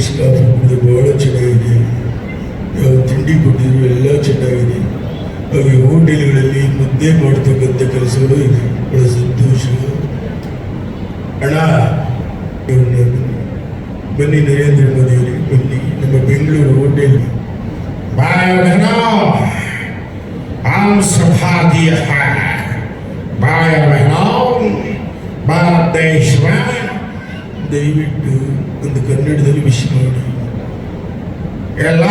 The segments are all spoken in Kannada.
ಇಂಗ್ಲೀಷ್ ಕಾಫಿ ಕುಡಿದು ಬಹಳ ಚೆನ್ನಾಗಿದೆ ಯಾವ ತಿಂಡಿ ಕೊಟ್ಟಿದ್ರು ಎಲ್ಲ ಚೆನ್ನಾಗಿದೆ ಹಾಗೆ ಹೋಟೆಲ್ಗಳಲ್ಲಿ ಮುದ್ದೆ ಮಾಡ್ತಕ್ಕಂಥ ಕೆಲಸಗಳು ಇದೆ ಬಹಳ ಸಂತೋಷ ಹಣ ಬನ್ನಿ ನರೇಂದ್ರ ಮೋದಿ ಅವರೇ ಬನ್ನಿ ನಮ್ಮ ಬೆಂಗಳೂರು ಹೋಟೆಲ್ भाई बहनों हम सौभाग्य है भाई बहनों भारत देश में ದಯವಿಟ್ಟು ಒಂದು ಕನ್ನಡದಲ್ಲಿ ವಿಶ್ ಮಾಡಿ. ಎಲ್ಲ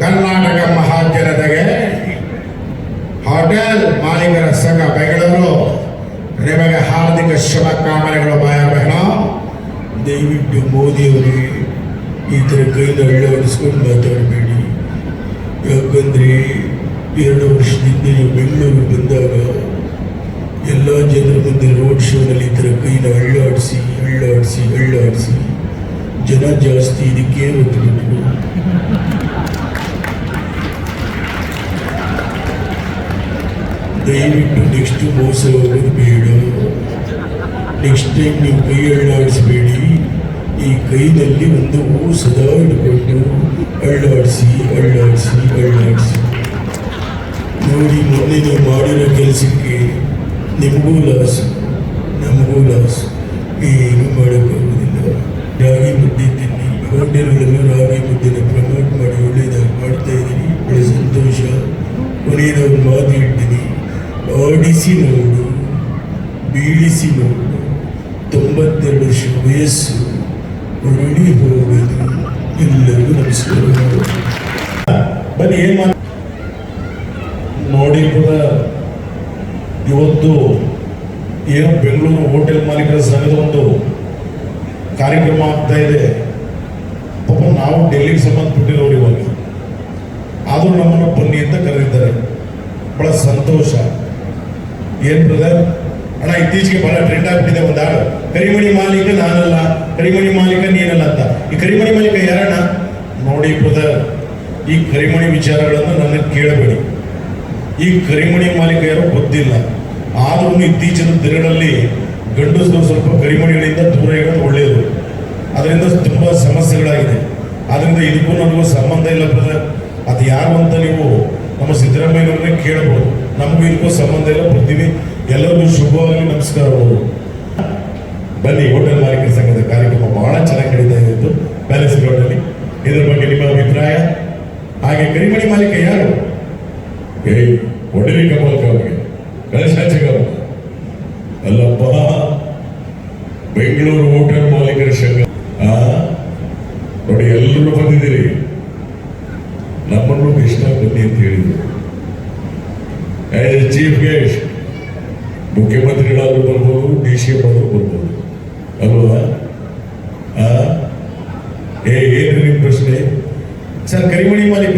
ಕರ್ನಾಟಕ ಮಹಾಜನತೆಗೆ ಹೋಟೆಲ್ ಮಾಲೀಕರ ಸಂಘ ಬೆಂಗಳೂರು, ನಿಮಗೆ ಹಾರ್ದಿಕ ಶುಭಕಾಮನೆಗಳು ಕಾಮನೆಗಳು ಬಹನ ದಯವಿಟ್ಟು ಮೋದಿ ಅವರಿಗೆ ಈ ಥರ ಕೈಯಿಂದ ಅಳವಡಿಸ್ಕೊಂಡು ಮಾತಾಡಬೇಡಿ. ಯಾಕಂದರೆ ಎರಡು ವರ್ಷದಿಂದ ನೀವು ಬೆಂಗಳೂರಿಗೆ ಬಂದಾಗ ಎಲ್ಲ ಜನರ ಮುಂದೆ ರೋಡ್ ಶೋನಲ್ಲಿ ಈ ಕೈನ ಅಳ್ಳಾಡಿಸಿ ಅಳ್ಳಾಡಿಸಿ ಅಳ್ಳಾಡಿಸಿ. ಜನ ಜಾಸ್ತಿ ಇದಕ್ಕೆ ಒತ್ತು ದಯವಿಟ್ಟು ನೆಕ್ಸ್ಟ್ ಮೋಸ ಹೋಗೋದು ಬೇಡ. ನೆಕ್ಸ್ಟ್ ಟೈಮ್ ನೀವು ಕೈ ಅಳ್ಳಾಡಿಸಬೇಡಿ. ಈ ಕೈನಲ್ಲಿ ಒಂದು ಸದಾ ಇಟ್ಕೊಂಡು ಅಳ್ಳಾಡಿಸಿ ಅಳ್ಳಾಡಿಸಿ ಅಳ್ಳಾಡಿಸಿ. ನೋಡಿ ಮೊನ್ನೆ ನೀವು ಮಾಡಿರೋ ಕೆಲಸಕ್ಕೆ ನಿಮಗೂ ಲಾಸ್ ನಮಗೂ ಲಾಸ್ ಏನು ಮಾಡೋಕ್ಕಾಗೋದಿಲ್ಲ ರಾಗಿ ಮುದ್ದೆ ತಿನ್ನಿ. ಹೋಟೆಲ್ಗಳನ್ನು ರಾಗಿ ಮುದ್ದೆನ ಪ್ರಮೋಟ್ ಮಾಡಿ ಒಳ್ಳೆಯದಾಗಿ ಮಾಡ್ತಾ ಇದ್ದೀನಿ. ಒಳ್ಳೆ ಸಂತೋಷ. ಕೊನೆಯದ ಒಂದು ಮಾತು ಹೇಳ್ತೀನಿ. ಆಡಿಸಿ ನೋಡು, ಬೀಳಿಸಿ ನೋಡು. ತೊಂಬತ್ತೆರಡು ವರ್ಷ ವಯಸ್ಸು ಉರುಳಿ ಹೋಗುವುದು ಎಲ್ಲರಿಗೂ ನಮಸ್ಕಾರ. ಬನ್ನಿ, ಏನ್ ಮಾಡಿ ಕೂಡ ಇವತ್ತು ಏನು ಬೆಂಗಳೂರು ಹೋಟೆಲ್ ಮಾಲೀಕರ ಸಂಘದ ಒಂದು ಕಾರ್ಯಕ್ರಮ ಆಗ್ತಾ ಇದೆ. ಪಾಪ ನಾವು ಡೆಲ್ಲಿಗೆ ಸಂಬಂಧಪಟ್ಟಿರೋರು ಇವಾಗ. ಆದರೂ ನಮ್ಮನ್ನು ಬನ್ನಿ ಅಂತ ಕರೆದಿದ್ದಾರೆ. ಬಹಳ ಸಂತೋಷ. ಏನು ಬ್ರದರ್ ಅಣ್ಣ, ಇತ್ತೀಚೆಗೆ ಬಹಳ ಟ್ರೆಂಡ್ ಆಗ್ಬಿಟ್ಟಿದೆ ಒಂದು ಹಾಡು. ಕರಿಮಣಿ ಮಾಲೀಕ ನಾನಲ್ಲ, ಕರಿಮಣಿ ಮಾಲೀಕ ನೀನಲ್ಲ ಅಂತ. ಈ ಕರಿಮಣಿ ಮಾಲೀಕ ಯಾರಣ್ಣ? ನೋಡಿ ಬ್ರದರ್ ಈ ಕರಿಮಣಿ ವಿಚಾರಗಳನ್ನು ನನಗೆ ಕೇಳಬೇಡಿ. ಈ ಕರಿಮಣಿ ಮಾಲೀಕ ಯಾರೋ ಗೊತ್ತಿಲ್ಲ. ಆದ್ರೂ ಇತ್ತೀಚಿನ ದಿನಗಳಲ್ಲಿ ಗಂಡಸರು ಸ್ವಲ್ಪ ಕರಿಮಣಿಗಳಿಂದ ದೂರ ಇಡೋದು ಒಳ್ಳೆಯದು ಅದರಿಂದ ತುಂಬಾ ಸಮಸ್ಯೆಗಳಾಗಿದೆ. ಅದರಿಂದ ಇದಕ್ಕೂ ನನಗೂ ಸಂಬಂಧ ಇಲ್ಲ ಬ್ರದರ್ ಅದು ಯಾರು ಅಂತ ನೀವು ನಮ್ಮ ಸಿದ್ದರಾಮಯ್ಯನವ್ರನ್ನೇ ಕೇಳಬಹುದು ನಮಗೂ ಇದಕ್ಕೂ ಸಂಬಂಧ ಇಲ್ಲ, ಬರ್ತೀವಿ. ಎಲ್ಲರಿಗೂ ಶುಭವಾಗಿ ನಮಸ್ಕಾರಗಳು ಬನ್ನಿ ಹೋಟೆಲ್ ಮಾಲೀಕರ ಸಂಘದ ಕಾರ್ಯಕ್ರಮ ಬಹಳ ಚೆನ್ನಾಗಿ ನಡೀತಾ ಇದ್ದು ಪ್ಯಾಲೇಸ್ ಗ್ರೌಂಡಲ್ಲಿ ಇದರ ಬಗ್ಗೆ ನಿಮ್ಮ ಅಭಿಪ್ರಾಯ? ಹಾಗೆ ಕರಿಮಣಿ ಮಾಲೀಕ ಯಾರು? ಏಯ್ ಒಡಲಿ ಕಮಲ್ಕ ಅವರಿಗೆ ಅಲ್ಲಪ್ಪ. ಬೆಂಗಳೂರು ಹೋಟೆಲ್ ಮಾಲೀಕರ ಸಂಘ. ನೋಡಿ, ಎಲ್ಲರೂ ಬಂದಿದ್ದೀರಿ. ನಮ್ಮನ್ನು ಇಷ್ಟ ಬನ್ನಿ ಅಂತ ಹೇಳಿದ್ರು. ಆಸ್ ಎ ಚೀಫ್ ಗೆಸ್ಟ್ ಮುಖ್ಯಮಂತ್ರಿಗಳಾದರೂ ಬರ್ಬೋದು ಡಿ ಸಿ ಎಂ ಆದರೂ ಬರ್ಬೋದು. ಅಲ್ವಾ? ಏ, ಏನ್ರಿ ನಿಮ್ಮ ಪ್ರಶ್ನೆ? ಸರ್, ಕರಿಮಣಿ ಮಾಲೀಕ.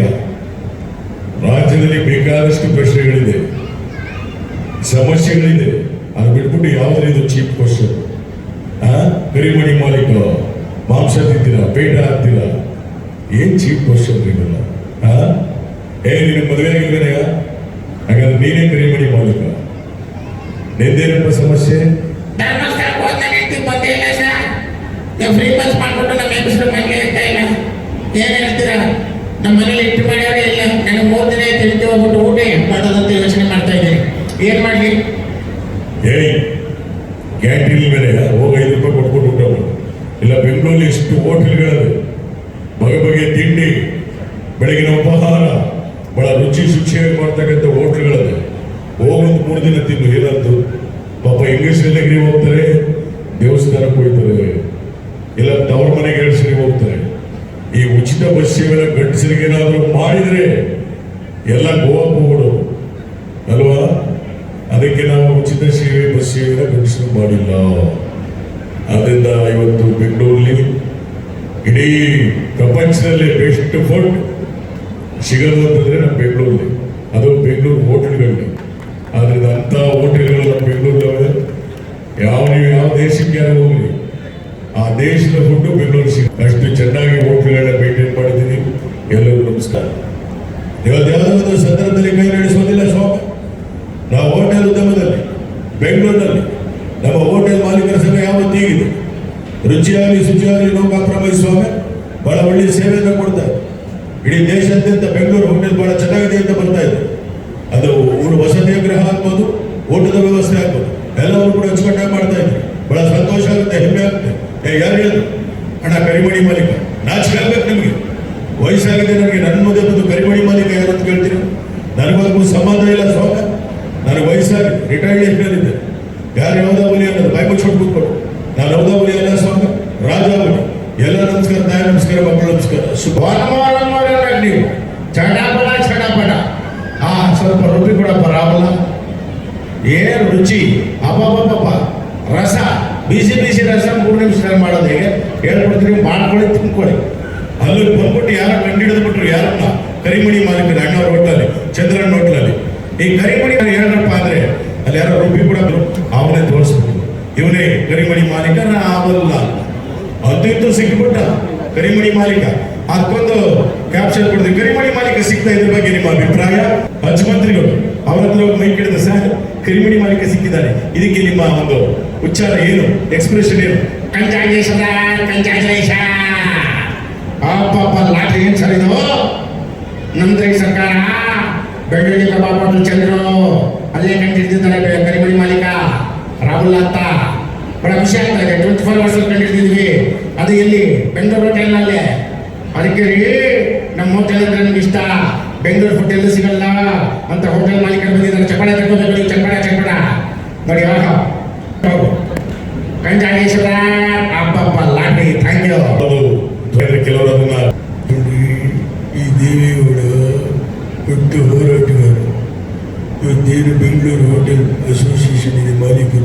ರಾಜ್ಯದಲ್ಲಿ ಬೇಕಾದಷ್ಟು ಪ್ರಶ್ನೆಗಳಿದೆ. ಸಮಸ್ಯೆಗಳಿದೆ. ಅದು ಬಿಟ್ಬಿಟ್ಟು ಯಾವುದೇ ಇದು ಚೀಪ್ ಕ್ವಶನ್? ಕರಿಮಣಿ ಮಾಲೀಕ ಮಾಂಸ ತಿಂತೀರಾ, ಪೇಟ ಹಾಕ್ತೀರಾ? ಏನ್ ಚೀಪ್ ಕ್ವಶನ್ ಇದೆಲ್ಲ? ಏ, ನಿನ್ನ ಮದುವೆ ಆಗಿಲ್ವೇನೆ ಹಾಗಾದ್ರೆ ನೀನೇ ಕರಿಮಣಿ ಮಾಲೀಕ. ನಿಂದೇನಪ್ಪ ಸಮಸ್ಯೆ? ಫ್ರೀ ಬಸ್ ಮಾಡ್ಕೊಂಡು ನಮ್ಮ ಹೆಂಗಸರು ಮನೆಗೆ ಇರ್ತಾ ಹೇಳ್ತೀರಾ? ನಮ್ಮ ಮನೇಲಿ ಇಟ್ಟು ಮಾಡ್ಯಾರೆ ಇಲ್ಲ ನನಗೆ ಮೂರು ದಿನ ತಿಳಿದು ಹೋಗ್ಬಿಟ್ಟು ಊಟ ಹೆಂಗೆ ಮಾಡೋದಂತ ಯೋಚನೆ ಮಾಡ್ತಾ ಇದ್ದೀನಿ. ಏನು ಮಾಡಲಿ? ಹೇಳಿ ಕ್ಯಾಂಟೀನ್ ಮೇಲೆ ಹೋಗಿ ಐದು ರೂಪಾಯಿ ಕೊಟ್ಬಿಟ್ಟು ಊಟ ಇಲ್ಲ, ಬೆಂಗಳೂರಲ್ಲಿ ಎಷ್ಟು ಹೋಟೆಲ್ಗಳಿವೆ? ಬಗೆ ಬಗೆಯ ತಿಂಡಿ, ಬೆಳಗಿನ ಉಪಹಾರ, ಬಹಳ ರುಚಿ ಶುಚಿಯಾಗಿ ಮಾಡ್ತಕ್ಕಂಥ ಹೋಟೆಲ್ಗಳಿವೆ. ಹೋಗೊಂದು ಮೂರು ದಿನ ತಿಂದು ಏನಂತು? ಪಾಪ ಹೆಂಗಸರಿಗೆ ಹೋಗ್ತಾರೆ ದೇವಸ್ಥಾನಕ್ಕೆ ಹೋಗ್ತಾರೆ ಇಲ್ಲ, ತವ್ರ ಮನೆಗೆ ಸರಿ ಹೋಗ್ತಾರೆ. ಈ ಉಚಿತ ಬಸ್ ಸೇವೆನ ಗಂಡಸರಿಗೆ ಏನಾದರೂ ಮಾಡಿದ್ರೆ ಎಲ್ಲ ಗೋವಾ ಅಲ್ವಾ? ಅದಕ್ಕೆ ನಾವು ಉಚಿತ ಸೇವೆ ಬಸ್ ಗಂಡಸರು ಮಾಡಿಲ್ಲ. ಆದ್ದರಿಂದ ಇವತ್ತು ಬೆಂಗಳೂರಲ್ಲಿ ಇಡೀ ಪ್ರಪಂಚದಲ್ಲಿ ಬೆಸ್ಟ್ ಫುಡ್ ಸಿಗಲ್ಲ ಅಂತಂದರೆ ನಮ್ಮ ಬೆಂಗಳೂರಲ್ಲಿ. ಅದು ಬೆಂಗಳೂರು ಹೋಟೆಲ್ಗಳಲ್ಲಿ. ಆದ್ದರಿಂದ ಅಂಥ ಹೋಟೆಲ್ಗಳು ನಮ್ಮ ಬೆಂಗಳೂರಲ್ಲಿ ಯಾವ ನೀವು ಯಾವ ದೇಶಕ್ಕೆ ಹೋಗಲಿ, ಆ ದೇಶದ ಫುಡ್ ಬೆಂಗಳೂರು ಸಿಗುತ್ತೆ ಚೆನ್ನಾಗಿ ಹೋಟೆಲ್ಗಳನ್ನ ಮೇಂಟೈನ್ ಮಾಡಿದ್ದೀನಿ ಎಲ್ಲರಿಗೂ ನಮಸ್ಕಾರ ಇವತ್ತು ಯಾವುದೋ ಒಂದು ಸಂದರ್ಭದಲ್ಲಿ ಕೈ ನಡೆಸುವುದಿಲ್ಲ ಸ್ವಾಮಿ. ನಾವು ಹೋಟೆಲ್ ಉದ್ಯಮದಲ್ಲಿ, ಬೆಂಗಳೂರಿನಲ್ಲಿ. ನಮ್ಮ ಹೋಟೆಲ್ ಮಾಲೀಕರ ಸಂಘ ಯಾವತ್ತೂ ಹೀಗಿದೆ? ರುಚಿಯಾಗಲಿ ಶುಚಿಯಾಗಲಿ ನೋ ಸ್ವಾಮಿ. ಬಹಳ ಒಳ್ಳೆಯ ಸೇವೆಯನ್ನು ಕೊಡ್ತಾರೆ ಇಡೀ ದೇಶಾದ್ಯಂತ ಬೆಂಗಳೂರು ಹೋಟೆಲ್ ಬಹಳ ಚೆನ್ನಾಗಿದೆ ಅಂತ ಬರ್ತಾ ಇದೆ. ಅದು ಊರು ವಸತಿ ಗೃಹ ಆಗ್ಬೋದು, ಊಟದ ವ್ಯವಸ್ಥೆ ಆಗ್ಬೋದು. ಎಲ್ಲವರು ಕೂಡ ಅಚ್ಚುಕಟ್ಟಾಗಿ ಮಾಡ್ತಾ ಇದ್ದಾರೆ ಬಹಳ ಸಂತೋಷ ಆಗುತ್ತೆ, ಹೆಮ್ಮೆ ಆಗುತ್ತೆ. ಯಾರು ಹೇಳಿದ್ರು? ಅಣ್ಣ, ಕರಿಮಣಿ ಮಾಲೀಕ ನಾಚಿಕೆ ಆಗ್ಬೇಕು ನಿಮಗೆ ವಯಸ್ಸಾಗಿದೆ ನನಗೆ ನನ್ನ ಮದುವೆ ಬಂದು ಕರಿಮಣಿ ಮಾಲೀಕ ಯಾರು ಅಂತ ಕೇಳ್ತೀರಿ ನನಗೂ ಸಂಬಂಧ ಇಲ್ಲ ಸ್ವಾಮಿ ನನಗೆ ವಯಸ್ಸಾಗಿ ಲೈಫ್ನಲ್ಲಿದ್ದೆ ಯಾರು ಯಾವುದಾವಲಿ ಅನ್ನೋದು ಬಾಯಿ ಮುಚ್ಕೊಂಡು ಕೂತ್ಕೊಂಡು ನಾನು ಯಾವುದಾವಲಿ ಅಲ್ಲ ಸ್ವಾಮಿ. ರಾಜಾವಲಿ ಎಲ್ಲ ನಮಸ್ಕಾರ ತಾಯಿ ನಮಸ್ಕಾರ ಮಕ್ಕಳು ನಮಸ್ಕಾರ. ಶುಭ ವನಮಾಲನ್ಮಾರನ್ನ ನೀವು. ಚಡಪಡ ಚಡಪಡ. ಆ ಸ್ವಲ್ಪ ರೊಟ್ಟಿ ಕೂಡ ಬರಾಬಲ್ಲ ಏನು ರುಚಿ? ಅಬ್ಬಬ್ಬಬ್ಬ ರಸ. ಬಿಸಿ ಬಿಸಿ ರಸ ಮೂರು ನಿಮಿಷದಲ್ಲಿ ಮಾಡೋದು ಹೇಗೆ? ಹೇಳ್ಕೊಡ್ತೀರಿ ಮಾಡ್ಕೊಳ್ಳಿ ತಿನ್ಕೊಳ್ಳಿ. ಅಲ್ಲಿ ಬಂದ್ಬಿಟ್ಟು ಯಾರ ಕಂಡಿಡಿದು ಬಿಟ್ರು ಯಾರನ್ನ? ಕರಿಮಣಿ ಮಾಲೀಕರು ಅಣ್ಣವ್ರ ಹೋಟ್ಲಲ್ಲಿ ಚಂದ್ರನ್ ಹೋಟ್ಲಲ್ಲಿ ಈ ಕರಿಮಣಿ ಯಾರೋ ಕೂಡ ಅವನೇ ತೋರಿಸ್ಬಿಟ್ಟು ಇವನೇ ಕರಿಮಣಿ ಮಾಲೀಕ ನಾ ಅವಲ್ಲ ಅದು ಇದ್ದು ಸಿಕ್ಬಿಟ್ಟ ಕರಿಮಣಿ ಮಾಲೀಕ. ಅದಕ್ಕೊಂದು ಕ್ಯಾಪ್ಷನ್ ಕೊಡ್ತೀವಿ ಕರಿಮಣಿ ಮಾಲೀಕ ಸಿಗ್ತಾ ಇದ್ರ ಬಗ್ಗೆ ನಿಮ್ಮ ಅಭಿಪ್ರಾಯ? ಮಂತ್ರಿಗಳು ಅವರ ಹತ್ರ ಮೈ ಕಿಡಿದ ಸರ್ ಕರಿಮಣಿ ಮಾಲೀಕ ಸಿಕ್ಕಿದ್ದಾರೆ ಇದಕ್ಕೆ ನಿಮ್ಮ ಒಂದು ಉಚ್ಚಾರ ಏನು? ಎಕ್ಸ್ಪ್ರೆಷನ್ ಏನು? ಲಾಟ್ರಿ ಏನ್ ಸರ್ ಇದು ನಮ್ದು ಸರ್ಕಾರ ಬೆಳ್ಳುಳ್ಳಿ ಕಬಾಬ್ ಚಂದ್ರು. ಅಲ್ಲೇ ಕಂಡು ಹಿಡಿದಿದ್ದಾನೆ ಕರಿಮಣಿ ಮಾಲೀಕ. ರಾಹುಲ್ ಅಂತ. ಬಹಳ ಖುಷಿ ಆಗ್ತಾ ಇದೆ ಟ್ವೆಂಟಿ ಫೋರ್ ಅವರ್ಸ್ ಕಂಡು ಹಿಡಿದಿದ್ವಿ ಅದು ಎಲ್ಲಿ? ಬೆಂಗಳೂರು ಹೋಟೆಲ್ನಲ್ಲೇ ಅದಕ್ಕೆ ರೀ, ನಮ್ಮ ಹೋಟೆಲ್ ಅಂದ್ರೆ ನಮ್ಗೆ ಇಷ್ಟ. ಬೆಂಗಳೂರು ಹೋಟೆಲ್ ಸಿಗಲ್ಲ. ಅಂತ ಹೋಟೆಲ್ ಮಾಲೀಕರು ಬಂದಿದ್ದಾರೆ. ಚಪ್ಪಡೆ ತಗೋಬೇಕು ಚಪ್ಪಡೆ, ಚಪ್ಪಡ. ನೋಡಿ ಹೌದು. ಕಂಜಾಗೇಶ್ವರ ಅಪ್ಪ ಲಾಟ್ರಿ ಥ್ಯಾಂಕ್ ಯು ದೇವರು ಬೆಂಗಳೂರು ಹೋಟೆಲ್ ಅಸೋಸಿಯೇಷನ್ಗೆ ಮಾಲೀಕರು